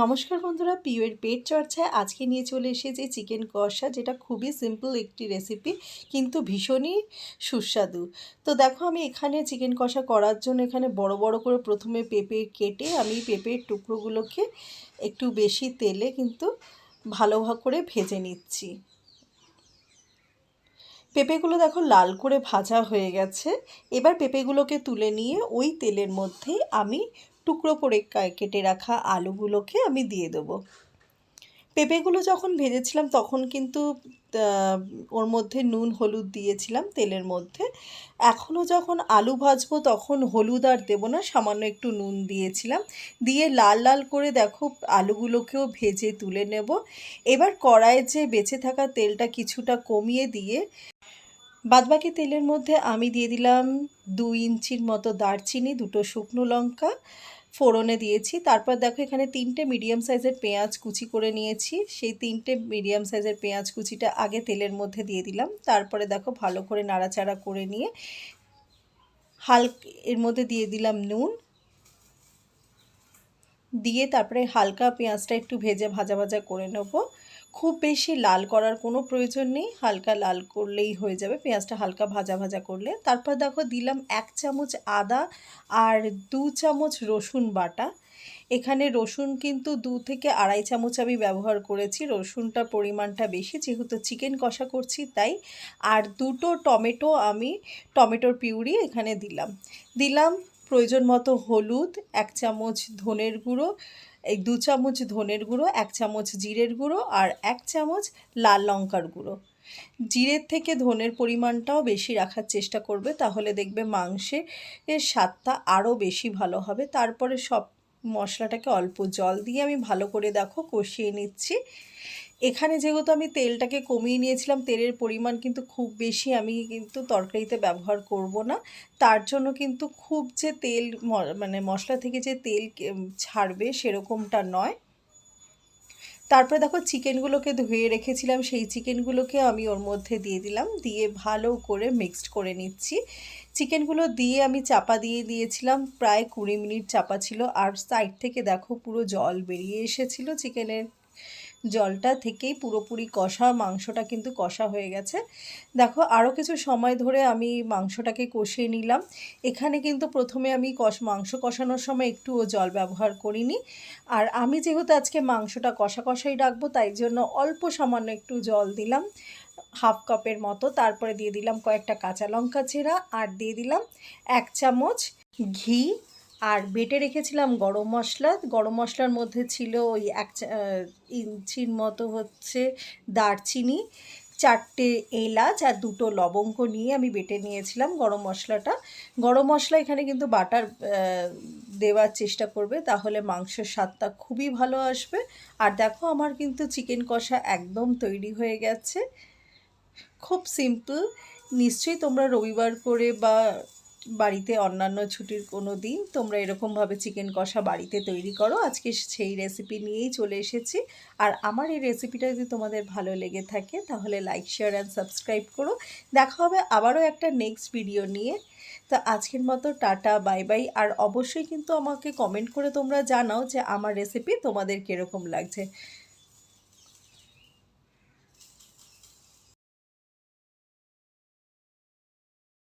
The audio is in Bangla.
নমস্কার বন্ধুরা পিওর পেট চর্চায় আজকে নিয়ে চলে এসেছি চিকেন কষা, যেটা খুবই সিম্পল একটি রেসিপি কিন্তু ভীষণই সুস্বাদু। তো দেখো, আমি এখানে চিকেন কষা করার জন্য এখানে বড় বড় করে প্রথমে পেঁপে কেটে আমি পেঁপের টুকরোগুলোকে একটু বেশি তেলে কিন্তু ভালো করে ভেজে নিচ্ছি। পেঁপেগুলো দেখো লাল করে ভাজা হয়ে গেছে। এবার পেঁপেগুলোকে তুলে নিয়ে ওই তেলের মধ্যেই আমি টুকরো করে কেটে রাখা আলুগুলোকে আমি দিয়ে দেবো। পেঁপেগুলো যখন ভেজেছিলাম তখন কিন্তু ওর মধ্যে নুন, হলুদ দিয়েছিলাম তেলের মধ্যে। এখনও যখন আলু ভাজবো তখন হলুদ আর দেবো না, সামান্য একটু নুন দিয়েছিলাম। দিয়ে লাল লাল করে দেখো আলুগুলোকেও ভেজে তুলে নেব। এবার কড়াইয়ে যে বেঁচে থাকা তেলটা কিছুটা কমিয়ে দিয়ে, বাদবাকি তেলের মধ্যে আমি দিয়ে দিলাম দু ইঞ্চির মতো দারচিনি, দুটো শুকনো লঙ্কা ফোড়নে দিয়েছি। তারপর দেখো এখানে তিনটে মিডিয়াম সাইজের পেঁয়াজ কুচি করে নিয়েছি। সেই তিনটে মিডিয়াম সাইজের পেঁয়াজ কুচিটা আগে তেলের মধ্যে দিয়ে দিলাম। তারপরে দেখো ভালো করে নাড়াচাড়া করে নিয়ে হালক, এর মধ্যে দিয়ে দিলাম নুন। দিয়ে তারপরে হালকা পেঁয়াজটা একটু ভেজে ভাজা ভাজা করে নেব। খুব বেশি লাল করার কোনো প্রয়োজন নেই। হালকা লাল করলেই হয়ে যাবে। পেঁয়াজটা হালকা ভাজা ভাজা করলে। তারপর দেখো দিলাম এক চামচ আদা আর দু চামচ রসুন বাটা। এখানে রসুন কিন্তু দু থেকে আড়াই চামচ আমি ব্যবহার করেছি। রসুনটার পরিমাণটা বেশি, যেহেতু চিকেন কষা করছি তাই। আর দুটো টমেটো আমি টমেটোর পিউরি এখানে দিলাম। দিলাম প্রয়োজন মতো হলুদ, এক চামচ ধনের গুঁড়ো, এই দু চামচ ধনের গুঁড়ো, এক চামচ জিরের গুঁড়ো আর এক চামচ লাল লঙ্কার গুঁড়ো। জিরের থেকে ধনের পরিমাণটাও বেশি রাখার চেষ্টা করবে, তাহলে দেখবে মাংসের এর স্বাদটা আরও বেশি ভালো হবে। তারপরে সব মশলাটাকে অল্প জল দিয়ে আমি ভালো করে দেখো কষিয়ে নিচ্ছি। এখানে যেহেতু আমি তেলটাকে কমিয়ে নিয়েছিলাম, তেলের পরিমাণ কিন্তু খুব বেশি আমি কিন্তু তরকারিতে ব্যবহার করব না। তার জন্য কিন্তু খুব যে তেল মানে মশলা থেকে যে তেল ছাড়বে সেরকমটা নয়। তারপরে দেখো চিকেনগুলোকে ধুয়ে রেখেছিলাম, সেই চিকেনগুলোকে আমি ওর মধ্যে দিয়ে দিলাম, দিয়ে ভালো করে মিক্সড করে নিচ্ছি। চিকেনগুলো দিয়ে আমি চাপা দিয়ে দিয়েছিলাম, প্রায় কুড়ি মিনিট চাপা ছিল, আর সাইড থেকে দেখো পুরো জল বেরিয়ে এসেছিল চিকেনের। জলটা থেকেই পুরোপুরি কষা, মাংসটা কিন্তু কষা হয়ে গেছে। দেখো আরও কিছু সময় ধরে আমি মাংসটাকে কষিয়ে নিলাম। এখানে কিন্তু প্রথমে আমি কষ, মাংস কষানোর সময় একটুও জল ব্যবহার করিনি। আর আমি যেহেতু আজকে মাংসটা কষা কষাই রাখব, তাই জন্য অল্প সামান্য একটু জল দিলাম, হাফ কাপের মতো। তারপরে দিয়ে দিলাম কয়েকটা কাঁচা লঙ্কা চেরা আর দিয়ে দিলাম এক চামচ ঘি আর বেটে রেখেছিলাম গরম মশলা। গরম মশলার মধ্যে ছিল ওই এক ইঞ্চির মতো হচ্ছে দারচিনি, চারটে এলাচ আর দুটো লবঙ্গ নিয়ে আমি বেটে নিয়েছিলাম গরম মশলাটা। গরম মশলা এখানে কিন্তু বাটার দেওয়ার চেষ্টা করবে, তাহলে মাংসের স্বাদটা খুবই ভালো আসবে। আর দেখো আমার কিন্তু চিকেন কষা একদম তৈরি হয়ে গেছে। খুব সিম্পল, নিশ্চয়ই তোমরা রবিবার করে বা বাড়িতে অন্যান্য ছুটির কোনো দিন তোমরা এরকমভাবে চিকেন কষা বাড়িতে তৈরি করো। আজকে সেই রেসিপি নিয়েই চলে এসেছি। আর আমার এই রেসিপিটা যদি তোমাদের ভালো লেগে থাকে, তাহলে লাইক শেয়ার অ্যান্ড সাবস্ক্রাইব করো। দেখা হবে আবারও একটা নেক্সট ভিডিও নিয়ে। তো আজকের মতো টাটা বাই বাই আর অবশ্যই কিন্তু আমাকে কমেন্ট করে তোমরা জানাও যে আমার রেসিপি তোমাদের কীরকম লাগছে।